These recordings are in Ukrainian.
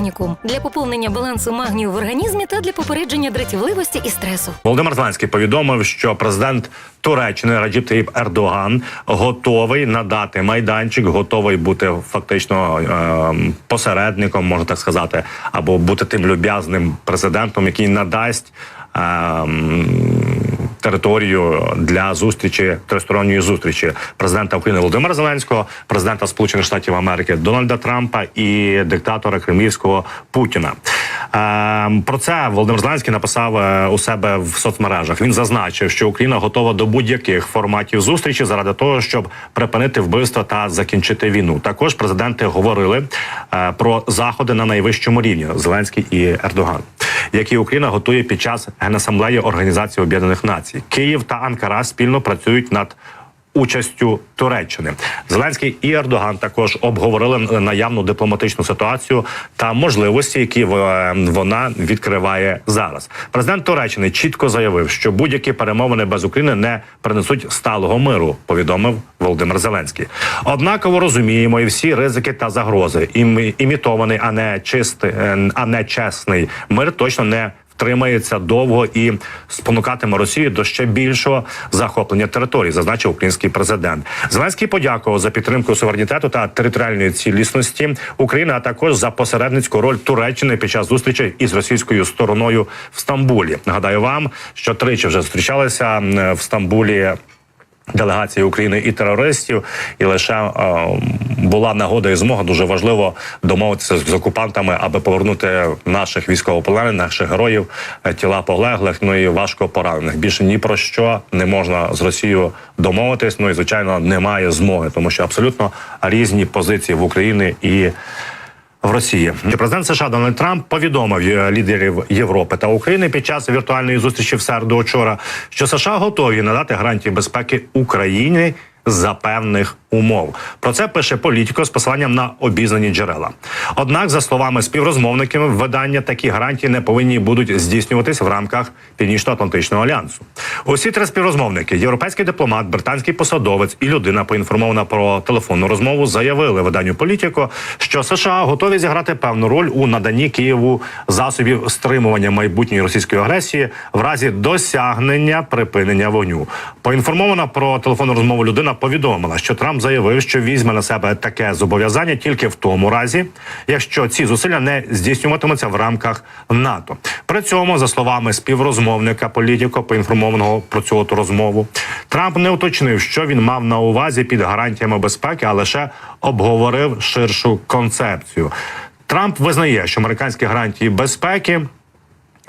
Магнікум для поповнення балансу магнію в організмі та для попередження дратівливості і стресу. Володимир Зеленський повідомив, що президент Туреччини Раджіп Таїп Ердоган готовий надати майданчик, готовий бути фактично е, посередником, можна так сказати, або бути тим люб'язним президентом, який надасть. Е, Територію для зустрічі тристоронньої зустрічі президента України Володимира Зеленського, президента Сполучених Штатів Америки Дональда Трампа і диктатора Кремлівського Путіна. Е, про це Володимир Зеленський написав е, у себе в соцмережах. Він зазначив, що Україна готова до будь-яких форматів зустрічі заради того, щоб припинити вбивства та закінчити війну. Також президенти говорили е, про заходи на найвищому рівні Зеленський і Ердоган, які Україна готує під час генасамблеї Організації Об'єднаних Націй. Київ та Анкара спільно працюють над участю Туреччини. Зеленський і Ердоган також обговорили наявну дипломатичну ситуацію та можливості, які в- вона відкриває зараз. Президент Туреччини чітко заявив, що будь-які перемовини без України не принесуть сталого миру. Повідомив Володимир Зеленський. Однаково розуміємо і всі ризики та загрози. Ім- імітований, а не чистий, е, а не чесний мир точно не втримається довго і спонукатиме Росію до ще більшого захоплення територій, зазначив український президент. Зеленський подякував за підтримку суверенітету та територіальної цілісності України, а також за посередницьку роль Туреччини під час зустрічей із російською стороною в Стамбулі. Нагадаю вам, що тричі вже зустрічалися в Стамбулі. Делегації України і терористів, і лише е, була нагода і змога дуже важливо домовитися з окупантами, аби повернути наших військовополонених, наших героїв, е, тіла полеглих, ну і важко поранених. Більше ні про що не можна з Росією домовитись. Ну і звичайно немає змоги, тому що абсолютно різні позиції в Україні і. В Росії президент США Дональд Трамп повідомив е, лідерів Європи та України під час віртуальної зустрічі в середу вчора, що США готові надати гарантії безпеки Україні за певних умов. Про це пише політико з посиланням на обізнані джерела. Однак, за словами співрозмовників, видання такі гарантії не повинні будуть здійснюватись в рамках Північно-Атлантичного альянсу. Усі три співрозмовники, європейський дипломат, британський посадовець і людина, поінформована про телефонну розмову, заявили виданню політико, що США готові зіграти певну роль у наданні Києву засобів стримування майбутньої російської агресії в разі досягнення припинення вогню. Поінформована про телефонну розмову людина повідомила, що Трамп заявив, що візьме на себе таке зобов'язання тільки в тому разі, якщо ці зусилля не здійснюватимуться в рамках НАТО. При цьому, за словами співрозмовника політико, поінформованого про цю от розмову, Трамп не уточнив, що він мав на увазі під гарантіями безпеки, а лише обговорив ширшу концепцію. Трамп визнає, що американські гарантії безпеки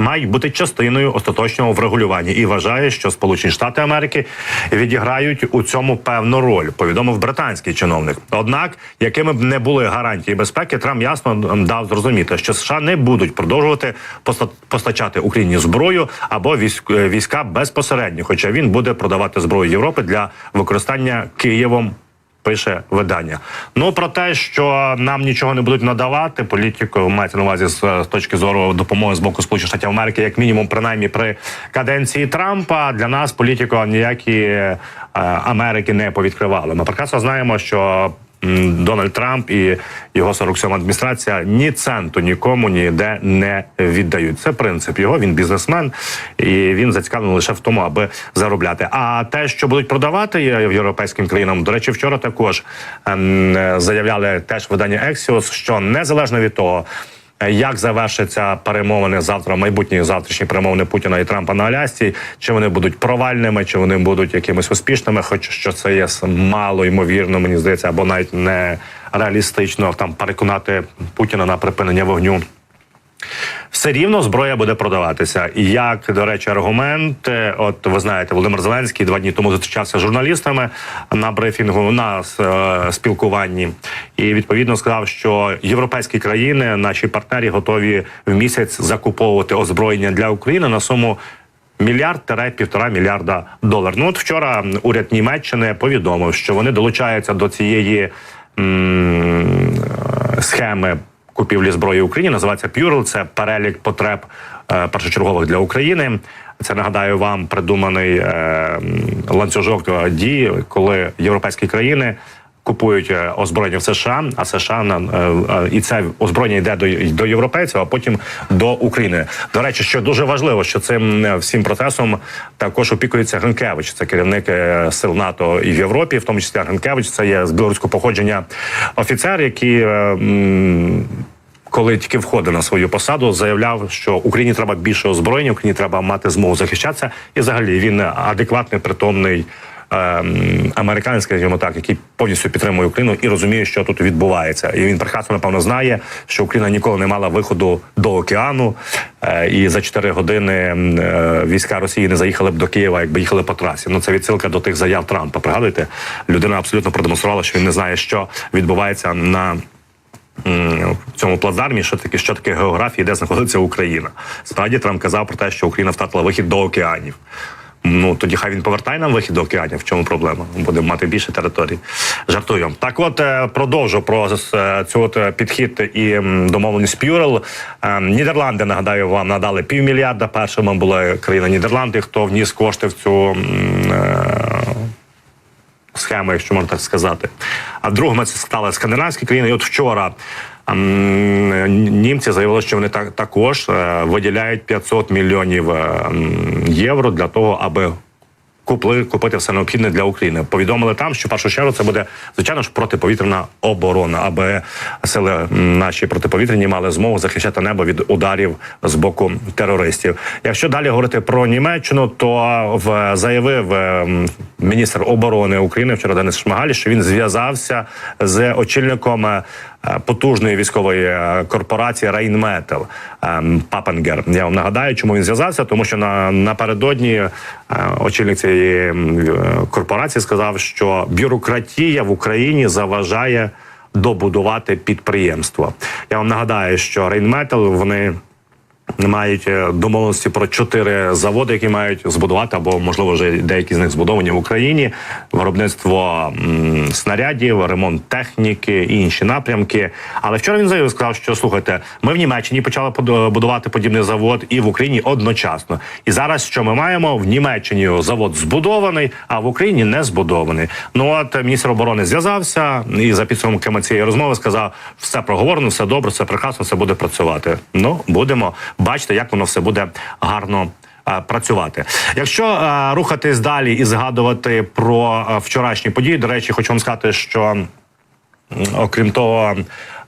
мають бути частиною остаточного врегулювання і вважає, що Сполучені Штати Америки відіграють у цьому певну роль. Повідомив британський чиновник. Однак, якими б не були гарантії безпеки, Трамп ясно дав зрозуміти, що США не будуть продовжувати поста- постачати Україні зброю або військ- війська безпосередньо, хоча він буде продавати зброю Європи для використання Києвом Пише видання. Ну про те, що нам нічого не будуть надавати, політику мається на увазі з, з точки зору допомоги з боку Сполучених Штатів Америки, як мінімум, принаймні при каденції Трампа, для нас політико ніякі е, Америки не повідкривали. Ми прекрасно знаємо, що Дональд Трамп і його 47 адміністрація ні центу нікому ніде не віддають. Це принцип його. Він бізнесмен і він зацікавлений лише в тому, аби заробляти. А те, що будуть продавати європейським країнам, до речі, вчора також ем, заявляли теж видання Ексіос, що незалежно від того. Е, Як завершаться перемовини завтра, майбутні завтрашні перемовини Путіна і Трампа на Алясці? Чи вони будуть провальними, чи вони будуть якимись успішними? Хоч що це є мало ймовірно, мені здається, або навіть не реалістично там переконати Путіна на припинення вогню все рівно зброя буде продаватися. Як до речі, аргумент, е, от ви знаєте, Володимир Зеленський два дні тому зустрічався з журналістами на брифінгу на е, спілкуванні, і відповідно сказав, що європейські країни, наші партнери, готові в місяць закуповувати озброєння для України на суму. Мільярд тире півтора мільярда доларів. Ну от вчора уряд Німеччини повідомив, що вони долучаються до цієї м, е, схеми купівлі зброї Україні. Називається Пюрл. Це перелік потреб е, першочергових для України. Це нагадаю вам придуманий е, ланцюжок е, дії, коли європейські країни купують озброєння в США, а США на і це озброєння йде до, до європейців, а потім до України. До речі, що дуже важливо, що цим всім процесом також опікується Гринкевич. Це керівник сил НАТО і в Європі, в тому числі Гринкевич. Це є з білоруського походження офіцер, який. м, коли тільки входив на свою посаду, заявляв, що Україні треба більше озброєння, Україні треба мати змогу захищатися. І взагалі він адекватний, притомний ем, американець, скажімо так, який повністю підтримує Україну і розуміє, що тут відбувається. І він прекрасно напевно знає, що Україна ніколи не мала виходу до океану, е, і за 4 години е, війська Росії не заїхали б до Києва, якби їхали по трасі. Ну це відсилка до тих заяв Трампа. Пригадуєте, людина абсолютно продемонструвала, що він не знає, що відбувається на в цьому плацдармі, що таке, що таке географія, де знаходиться Україна. Справді Трамп казав про те, що Україна втратила вихід до океанів. Ну тоді хай він повертає нам вихід до океанів. В чому проблема? Будемо мати більше територій. Жартую. Так, от е, продовжу про е, цю от е, підхід і домовленість Пюрел. Нідерланди нагадаю вам надали півмільярда. Першими була країна Нідерланди, хто вніс кошти в цю. Е, якщо можна так сказати. А другими це стали скандинавські країни. І от вчора ем, німці заявили, що вони так також е, виділяють 500 мільйонів е, євро для того, аби. Купли купити все необхідне для України. Повідомили там, що в першу чергу це буде звичайно ж протиповітряна оборона, аби сили наші протиповітряні мали змогу захищати небо від ударів з боку терористів. Якщо далі говорити про Німеччину, то в заявив е, міністр оборони України вчора Денис Шмигаль, що він зв'язався з очільником. Е, Потужної військової е, корпорації Рейнметал Папенгер. Я вам нагадаю, чому він зв'язався, тому що на напередодні е, очільник цієї корпорації сказав, що бюрократія в Україні заважає добудувати підприємство. Я вам нагадаю, що Рейнметал вони. Мають е, домовленості про чотири заводи, які мають збудувати, або можливо вже деякі з них збудовані в Україні. Виробництво м, снарядів, ремонт техніки, і інші напрямки. Але вчора він заявив, сказав, що слухайте, ми в Німеччині почали подо- будувати подібний завод і в Україні одночасно. І зараз що ми маємо в Німеччині завод збудований, а в Україні не збудований. Ну от е, міністр оборони зв'язався і за підсумками цієї розмови сказав: все проговорено, все добре, все прекрасно, все буде працювати. Ну будемо бачити, як воно все буде гарно. е, Працювати, якщо е, рухатись далі і згадувати про е, вчорашні події, до речі, хочу вам сказати, що окрім того,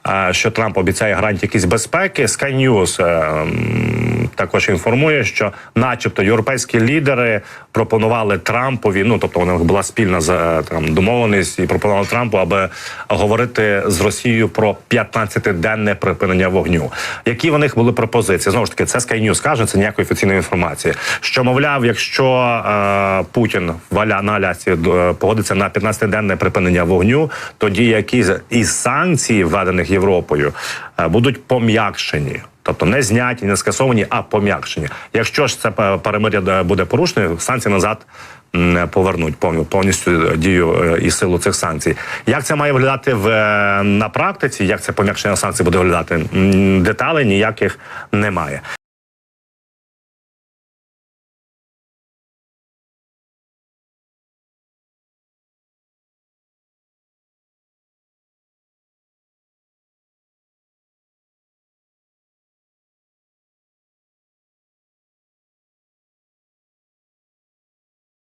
е, що Трамп обіцяє гарантії якісь безпеки, Sky News е, також інформує, що, начебто, європейські лідери пропонували Трампові. Ну тобто, у них була спільна там домовленість і пропонували Трампу, аби говорити з Росією про 15-денне припинення вогню. Які в них були пропозиції? Знову ж таки, це Sky News каже, це ніякої офіційної інформації. Що мовляв, якщо е, Путін валя на Алясці е, погодиться на 15-денне припинення вогню, тоді якісь із санкцій, введених Європою, е, будуть пом'якшені. Тобто не зняті, не скасовані, а пом'якшені. Якщо ж це пе- перемир'я е, буде порушено, санкції назад не повернуть повністю повністю дію е, і силу цих санкцій. Як це має виглядати в е, на практиці? Як це пом'якшення санкцій буде виглядати? Деталей ніяких немає.